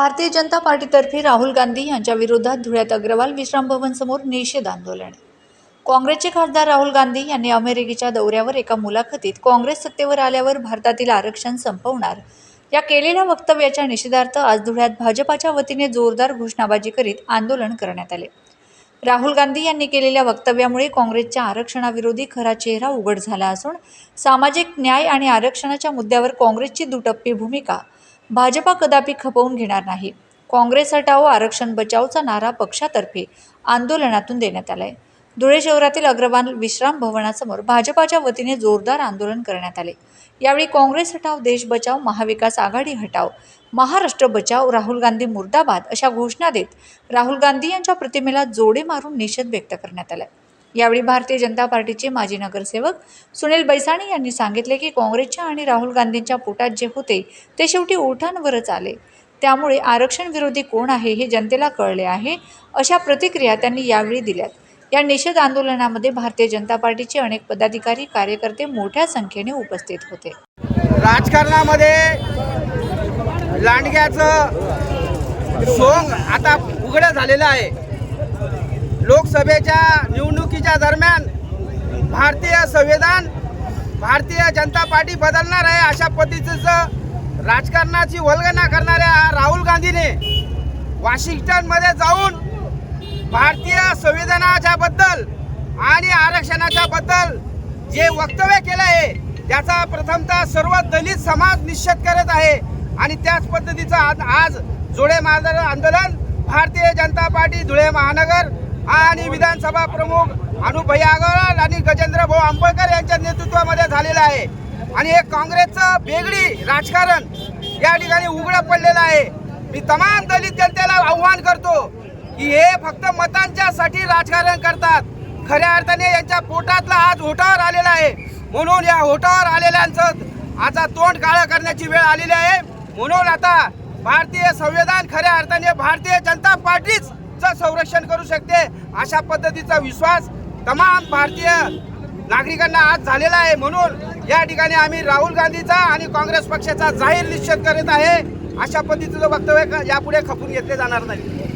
भारतीय जनता पार्टीतर्फे राहुल गांधी यांच्या विरोधात धुळ्यात अग्रवाल विश्रामभवनसमोर समोर निषेध आंदोलन. काँग्रेसचे खासदार राहुल गांधी यांनी अमेरिकेच्या दौऱ्यावर एका मुलाखतीत काँग्रेस सत्तेवर आल्यावर भारतातील आरक्षण संपवणार. या केलेल्या वक्तव्याच्या निषेधार्थ आज धुळ्यात भाजपाच्या वतीने जोरदार घोषणाबाजी करीत आंदोलन करण्यात आले. राहुल गांधी यांनी केलेल्या वक्तव्यामुळे काँग्रेसच्या आरक्षणाविरोधी खरा चेहरा उघड झाला असून सामाजिक न्याय आणि आरक्षणाच्या मुद्द्यावर काँग्रेसची दुटप्पी भूमिका भाजपा कदापि खपवून घेणार नाही. काँग्रेस हटाओ आरक्षण बचावचा नारा पक्षातर्फे आंदोलनातून देण्यात आलाय. धुळे शहरातील अग्रवाल विश्राम भवनासमोर भाजपाच्या वतीने जोरदार आंदोलन करण्यात आले. यावेळी काँग्रेस हटाव देश बचाव महाविकास आघाडी हटाव महाराष्ट्र बचाव राहुल गांधी मुर्दाबाद अशा घोषणा देत राहुल गांधी यांच्या प्रतिमेला जोडे मारून निषेध व्यक्त करण्यात आला यावेळी भारतीय जनता पार्टीचे माजी नगरसेवक सुनील बैसाणी यांनी सांगितले की काँग्रेसच्या आणि राहुल गांधींच्या पोटात जे होते ते शेवटी ओठांवरच आले. त्यामुळे आरक्षण विरोधी कोण आहे हे जनतेला कळले आहे अशा प्रतिक्रिया त्यांनी यावेळी दिल्यात. या निषेध आंदोलनामध्ये भारतीय जनता पार्टीचे अनेक पदाधिकारी कार्यकर्ते मोठ्या संख्येने उपस्थित होते. राजकारणामध्ये लांडग्याचं सोंग आता उघडं झालेलं आहे. लोकसभेच्या निवडणुकीच्या दरम्यान भारतीय संविधान भारतीय जनता पार्टी बदलणार आहे अशा पद्धतीचं राजकारणाची वल्गना करणाऱ्या राहुल गांधीने वॉशिंग्टनमध्ये जाऊन भारतीय संविधानाच्या बद्दल आणि आरक्षणाच्या बद्दल जे वक्तव्य केलं आहे त्याचा प्रथमतः सर्व दलित समाज निश्चित करत आहे. आणि त्याच पद्धतीचं आज आज जोडे मार्ग आंदोलन भारतीय जनता पार्टी धुळे महानगर आणि विधानसभा प्रमुख अनुभई अग्रवाल आणि गजेंद्र भाऊ आंबेडकर यांच्या नेतृत्वामध्ये झालेलं आहे. आणि हे काँग्रेसचं वेगळी राजकारण या ठिकाणी उघडं पडलेलं आहे. मी तमाम दलित जनतेला आव्हान करतो की हे फक्त मतांच्यासाठी राजकारण करतात. खऱ्या अर्थाने यांच्या पोटातला आज होटावर आलेला आहे. म्हणून या होटावर आलेल्यांचं आता तोंड काळं करण्याची वेळ आलेली आहे. म्हणून आता भारतीय संविधान खऱ्या अर्थाने भारतीय जनता पार्टीच संरक्षण करू शकते अशा पद्धतीचा विश्वास तमाम भारतीय नागरिकांना आज झालेला आहे. म्हणून या ठिकाणी आम्ही राहुल गांधीचा आणि काँग्रेस पक्षाचा जाहीर निश्चित करत आहे. अशा पद्धतीचं वक्तव्य यापुढे खपून घेतले जाणार नाही.